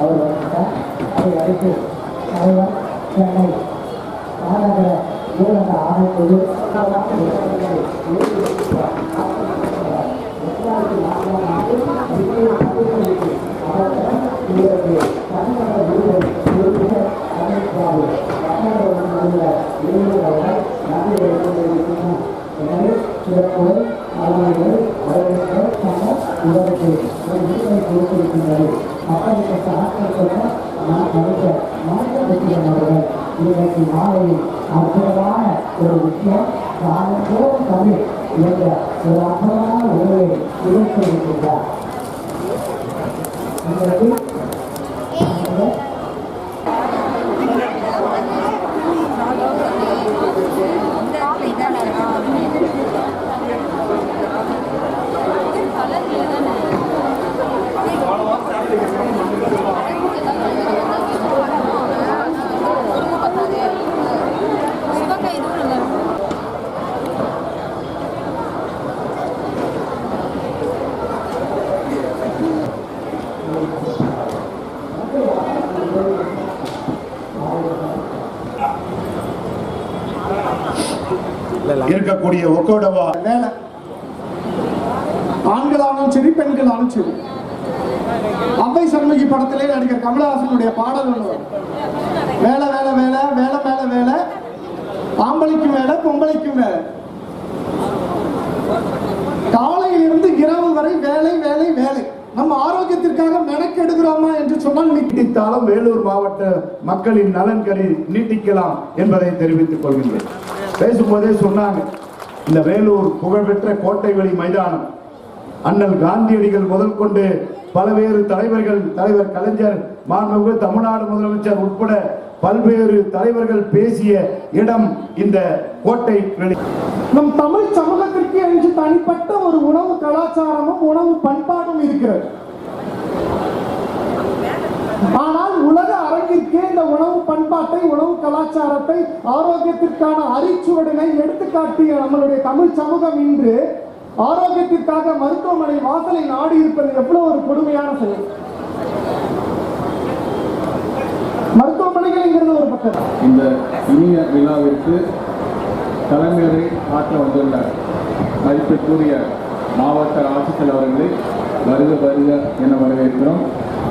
அவர் வந்தார் அதை அடுத்து தலைவர் சென்னை மாநகர ஊரக ஆணைக்குழு எனவே இவருக்கு ஒரு விருதை கொடுத்திருக்கின்றது மக்களுக்கு ஆற்றல் கொண்ட நான் மனித மாநில அவர்கள் இன்றைக்கு மாலையில் அற்புதமான ஒரு விஷயம் நாளும் தமிழ் என்ற ஒரு அற்புதமான உறவை இணைத்திருக்கின்றார் உங்களுக்கு இருக்கக்கூடிய ஒக்கோடவா? வேலை. ஆண்களாலும் சரி பெண்களாலும் சரி. அவ்வை சண்முகி படத்திலே நடிகர் கமலஹாசனுடைய பாடல் ஒன்று. வேலை வேலை வேலை வேலை மேல வேலை. ஆம்பளைக்கும் வேலை பொம்பளைக்கும் வேலை. காலையில் இருந்து இரவு வரை வேலை வேலை வேலை. நம்ம ஆரோக்கியத்திற்காக மெனக்கெடுக்கிறோமா என்று சொன்னால் நீட்டித்தாலும் வேலூர் மாவட்ட மக்களின் நலன் கருதி நீட்டிக்கலாம் என்பதை தெரிவித்துக் கொள்கின்றேன். பேசும்போதே சொன்னாங்க இந்த வேலூர் புகழ்பெற்ற கோட்டை வெளி மைதானம். அண்ணல் காந்தியடிகள் முதல் கொண்டு பல்வேறு தலைவர்கள் தலைவர் கலைஞர் மாண்புமிகு தமிழ்நாடு முதலமைச்சர் உட்பட பல்வேறு தலைவர்கள் பேசிய இடம் இந்த கோட்டை வெளி நம் தமிழ் சமூகத்திற்கு என்று தனிப்பட்ட ஒரு உணவு கலாச்சாரமும் உணவு பண்பாடும் இருக்கிறது. ஆனால் உலக இந்த உணவு பண்பாட்டை உணவு கலாச்சாரத்தை ஆரோக்கியத்திற்கான அரிச்சுவடனை எடுத்துக்காட்டிய நம்மளுடைய தமிழ் சமூகம் இன்று ஆரோக்கியத்திற்காக மருத்துவமனை வாசலை நாடி இருப்பது எவ்வளவு ஒரு கொடுமையான செயல். மருத்துவமனைகள்ங்கிறது ஒரு பக்கம். இந்த இனிய விழாவிற்கு தலைமையை ஆற்ற வந்துள்ள மதிப்பிற்குரிய மாவட்ட ஆட்சித்தலைவர் அவர்களை வருக வருக என வரவேற்கிறோம்.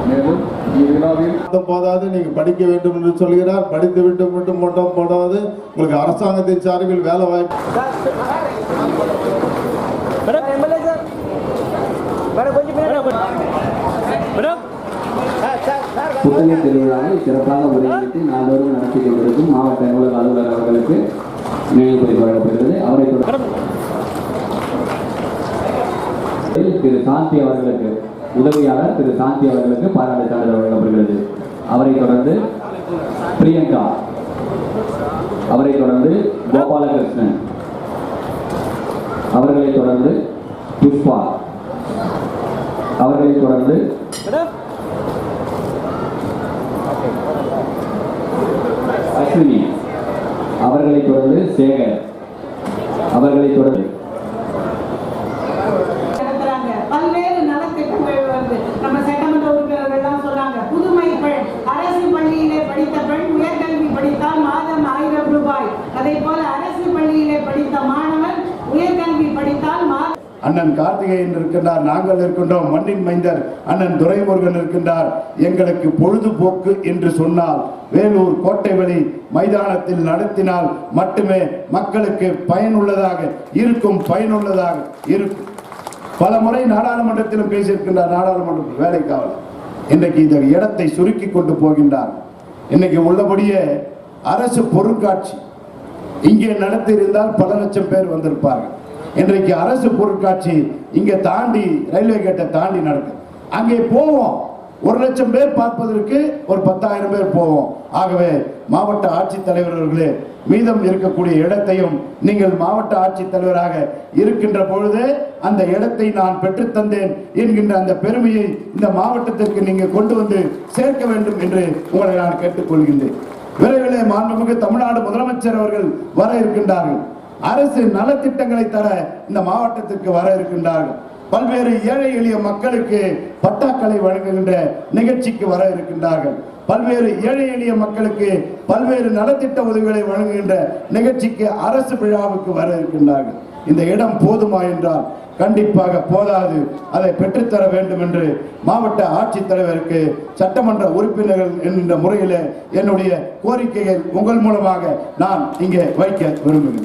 மேலும் இவ்விழாவில் போதாது நீங்க படிக்க வேண்டும் என்று சொல்கிறார். படித்து விட்டு மட்டும் மட்டும் போடாது. உங்களுக்கு அரசாங்கத்தின் சார்பில் வேலை வாய்ப்பு. புத்தக திருவிழாவை சிறப்பாக முறையிட்டு நாள்தோறும் நடத்தி கொண்டிருக்கும் மாவட்ட நூலக அலுவலர் அவர்களுக்கு நினைவு வழங்கப்படுகிறது அவரை தொடர்ந்து காந்தி சாந்தி அவர்களுக்கு உதவியாளர் திரு சாந்தி அவர்களுக்கு பாராட்டு சான்றிதழ் வழங்கப்படுகிறது. அவரை தொடர்ந்து பிரியங்கா அவரை தொடர்ந்து கோபாலகிருஷ்ணன் அவர்களை தொடர்ந்து புஷ்பா அவர்களை தொடர்ந்து அஸ்வினி அவர்களை தொடர்ந்து சேகர் அவர்களை தொடர்ந்து நடத்துறாங்க பல்வேறு நலத்திட்டங்கள் வருது நம்ம சட்டமன்ற உறுப்பினர்கள் எல்லாம் சொல்றாங்க புதுமை பெண் அரசு பள்ளியிலே படித்த பெண் உயர்கல்வி படித்தால் மாதம் ஆயிரம் ரூபாய் அதே போல அரசு பள்ளியிலே படித்த மாணவன் உயர்கல்வி படித்தால் மாதம் அண்ணன் கார்த்திகேயன் இருக்கின்றார் நாங்கள் இருக்கின்றோம் மண்ணின் மைந்தர் அண்ணன் துரைமுருகன் இருக்கின்றார். எங்களுக்கு பொழுதுபோக்கு என்று சொன்னால் வேலூர் கோட்டைவெளி மைதானத்தில் நடத்தினால் மட்டுமே மக்களுக்கு பயனுள்ளதாக இருக்கும் பயனுள்ளதாக இருக்கும். பல முறை நாடாளுமன்றத்திலும் பேசியிருக்கின்றார் நாடாளுமன்ற வேலைக்காவல் இன்றைக்கு இந்த இடத்தை சுருக்கி கொண்டு போகின்றார். இன்னைக்கு உள்ளபடியே அரசு பொருட்காட்சி இங்கே நடத்தியிருந்தால் பல லட்சம் பேர் வந்திருப்பார்கள். இன்றைக்கு அரசு பொருட்காட்சி இங்கே தாண்டி ரயில்வே கேட்டை தாண்டி நடக்கும் அங்கே போவோம். ஒரு லட்சம் பேர் பார்ப்பதற்கு ஒரு பத்தாயிரம் பேர் போவோம். ஆகவே மாவட்ட ஆட்சித்தலைவர் அவர்களே மீதம் இருக்கக்கூடிய இடத்தையும் நீங்கள் மாவட்ட ஆட்சித்தலைவராக இருக்கின்ற பொழுது அந்த இடத்தை நான் பெற்றுத்தந்தேன் என்கின்ற அந்த பெருமையை இந்த மாவட்டத்திற்கு நீங்கள் கொண்டு வந்து சேர்க்க வேண்டும் என்று உங்களை நான் கேட்டுக்கொள்கின்றேன். விரைவிலே மாண்புமிகு தமிழ்நாடு முதலமைச்சர் அவர்கள் வர இருக்கின்றார்கள். அரசு நலத்திட்டங்களை தர இந்த மாவட்டத்திற்கு வர இருக்கின்றார்கள். பல்வேறு ஏழை எளிய மக்களுக்கு பட்டாக்களை வழங்குகின்ற நிகழ்ச்சிக்கு வர இருக்கின்றார்கள். பல்வேறு ஏழை எளிய மக்களுக்கு பல்வேறு நலத்திட்ட உதவிகளை வழங்குகின்ற நிகழ்ச்சிக்கு அரசு விழாவுக்கு வர இருக்கின்றார்கள். இந்த இடம் போதுமா என்றால் கண்டிப்பாக போதாது. அதை பெற்றுத்தர வேண்டும் என்று மாவட்ட ஆட்சித்தலைவருக்கு சட்டமன்ற உறுப்பினர்கள் என்கின்ற முறையில் என்னுடைய கோரிக்கையை உங்கள் மூலமாக நான் இங்கே வைக்க விரும்புகிறேன்.